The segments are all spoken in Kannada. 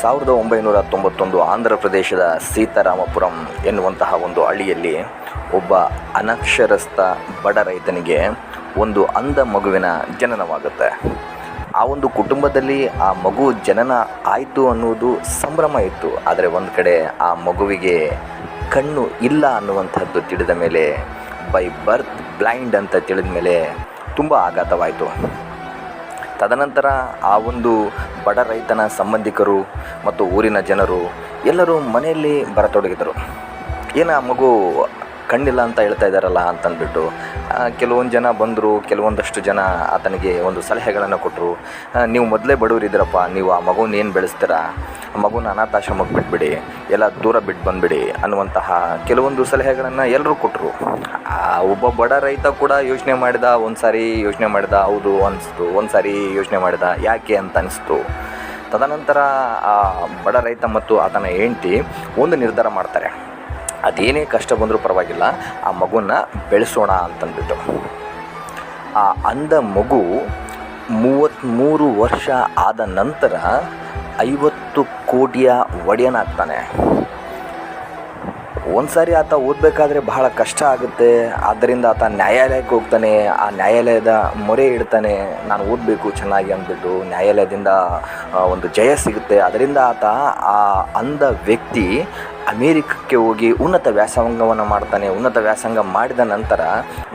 ಸಾವಿರದ ಒಂಬೈನೂರ ತೊಂಬತ್ತೊಂದು ಆಂಧ್ರ ಪ್ರದೇಶದ ಸೀತಾರಾಮಪುರಂ ಎನ್ನುವಂತಹ ಒಂದು ಹಳ್ಳಿಯಲ್ಲಿ ಒಬ್ಬ ಅನಕ್ಷರಸ್ಥ ಬಡ ರೈತನಿಗೆ ಒಂದು ಅಂಧ ಮಗುವಿನ ಜನನವಾಗುತ್ತೆ. ಆ ಒಂದು ಕುಟುಂಬದಲ್ಲಿ ಆ ಮಗು ಜನನ ಆಯಿತು ಅನ್ನುವುದು ಸಂಭ್ರಮ ಇತ್ತು. ಆದರೆ ಒಂದು ಕಡೆ ಆ ಮಗುವಿಗೆ ಕಣ್ಣು ಇಲ್ಲ ಅನ್ನುವಂಥದ್ದು ತಿಳಿದ ಮೇಲೆ, ಬೈ ಬರ್ತ್ ಬ್ಲೈಂಡ್ ಅಂತ ತಿಳಿದ ಮೇಲೆ ತುಂಬ ಆಘಾತವಾಯಿತು. ತದನಂತರ ಆ ಒಂದು ಬಡ ರೈತನ ಸಂಬಂಧಿಕರು ಮತ್ತು ಊರಿನ ಜನರು ಎಲ್ಲರೂ ಮನೆಯಲ್ಲಿ ಬರತೊಡಗಿದರು. ಏನು ಆ ಮಗು ಕಣ್ಣಿಲ್ಲ ಅಂತ ಹೇಳ್ತಾ ಇದ್ದಾರಲ್ಲ ಅಂತಂದ್ಬಿಟ್ಟು ಕೆಲವೊಂದು ಜನ ಬಂದರು, ಕೆಲವೊಂದಷ್ಟು ಜನ ಆತನಿಗೆ ಒಂದು ಸಲಹೆಗಳನ್ನು ಕೊಟ್ಟರು ನೀವು ಮೊದಲೇ ಬಡವರಿದ್ದೀರಪ್ಪ ನೀವು ಆ ಮಗುನ ಏನು ಬೆಳೆಸ್ತೀರಾ? ಆ ಮಗುನ ಅನಾಥಾಶ್ರಮಕ್ಕೆ ಬಿಟ್ಬಿಡಿ, ಎಲ್ಲ ದೂರ ಬಿಟ್ಟು ಬಂದುಬಿಡಿ ಅನ್ನುವಂತಹ ಕೆಲವೊಂದು ಸಲಹೆಗಳನ್ನು ಎಲ್ಲರೂ ಕೊಟ್ಟರು ಒಬ್ಬ ಬಡ ರೈತ ಕೂಡ ಯೋಚನೆ ಮಾಡಿದ ಒಂದು ಸಾರಿ ಯೋಚನೆ ಮಾಡಿದ, ಹೌದು ಅನಿಸ್ತು ಒಂದು ಸಾರಿ ಯೋಚನೆ ಮಾಡಿದ, ಯಾಕೆ ಅಂತ ಅನಿಸ್ತು. ತದನಂತರ ಆ ಬಡ ರೈತ ಮತ್ತು ಆತನ ಹೆಂಡತಿ ಒಂದು ನಿರ್ಧಾರ ಮಾಡ್ತಾರೆ. ಅದೇನೇ ಕಷ್ಟ ಬಂದರೂ ಪರವಾಗಿಲ್ಲ, ಆ ಮಗುನ ಬೆಳೆಸೋಣ ಅಂತಂದ್ಬಿಟ್ಟು. ಆ ಅಂದ ಮಗು ಮೂವತ್ತ್ಮೂರು ವರ್ಷ ಆದ ನಂತರ ಐವತ್ತು ಕೋಟಿಯ ಒಡೆಯನಾಗ್ತಾನೆ. ಒಂದು ಆತ ಓದಬೇಕಾದ್ರೆ ಬಹಳ ಕಷ್ಟ ಆಗುತ್ತೆ. ಆದ್ದರಿಂದ ಆತ ನ್ಯಾಯಾಲಯಕ್ಕೆ ಹೋಗ್ತಾನೆ. ಆ ನ್ಯಾಯಾಲಯದ ಮೊರೆ ಇಡ್ತಾನೆ. ನಾನು ಓದಬೇಕು ಚೆನ್ನಾಗಿ ಅಂದ್ಬಿಟ್ಟು ನ್ಯಾಯಾಲಯದಿಂದ ಒಂದು ಜಯ ಸಿಗುತ್ತೆ. ಅದರಿಂದ ಆತ ಆ ಅಂಧ ವ್ಯಕ್ತಿ ಅಮೇರಿಕಕ್ಕೆ ಹೋಗಿ ಉನ್ನತ ವ್ಯಾಸಂಗವನ್ನು ಮಾಡ್ತಾನೆ. ಉನ್ನತ ವ್ಯಾಸಂಗ ಮಾಡಿದ ನಂತರ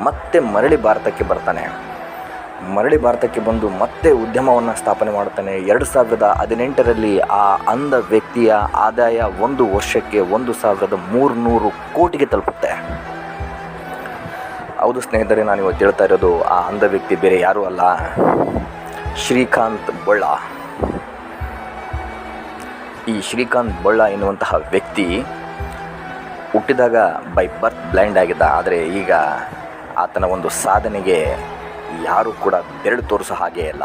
ಮತ್ತೆ ಮರಳಿ ಭಾರತಕ್ಕೆ ಬರ್ತಾನೆ. ಮರಳಿ ಭಾರತಕ್ಕೆ ಬಂದು ಮತ್ತೆ ಉದ್ಯಮವನ್ನು ಸ್ಥಾಪನೆ ಮಾಡುತ್ತಾನೆ. ಎರಡು ಸಾವಿರದ ಹದಿನೆಂಟರಲ್ಲಿ ಆ ಅಂಧ ವ್ಯಕ್ತಿಯ ಆದಾಯ ಒಂದು ವರ್ಷಕ್ಕೆ ಒಂದು ಸಾವಿರದ ಮೂರುನೂರು ಕೋಟಿಗೆ ತಲುಪುತ್ತೆ. ಹೌದು ಸ್ನೇಹಿತರೆ, ನಾನು ಇವತ್ತು ಹೇಳ್ತಾ ಇರೋದು ಆ ಅಂಧ ವ್ಯಕ್ತಿ ಬೇರೆ ಯಾರೂ ಅಲ್ಲ. ಶ್ರೀಕಾಂತ್ ಬೊಳ್ಳ. ಈ ಶ್ರೀಕಾಂತ್ ಬೊಳ್ಳ ಎನ್ನುವಂತಹ ವ್ಯಕ್ತಿ ಹುಟ್ಟಿದಾಗ ಬೈ ಬರ್ತ್ ಬ್ಲೈಂಡ್ ಆಗಿದ್ದ. ಆದರೆ ಈಗ ಆತನ ಒಂದು ಸಾಧನೆಗೆ ಯಾರೂ ಕೂಡ ಬೆರಳು ತೋರಿಸೋ ಹಾಗೇ ಇಲ್ಲ.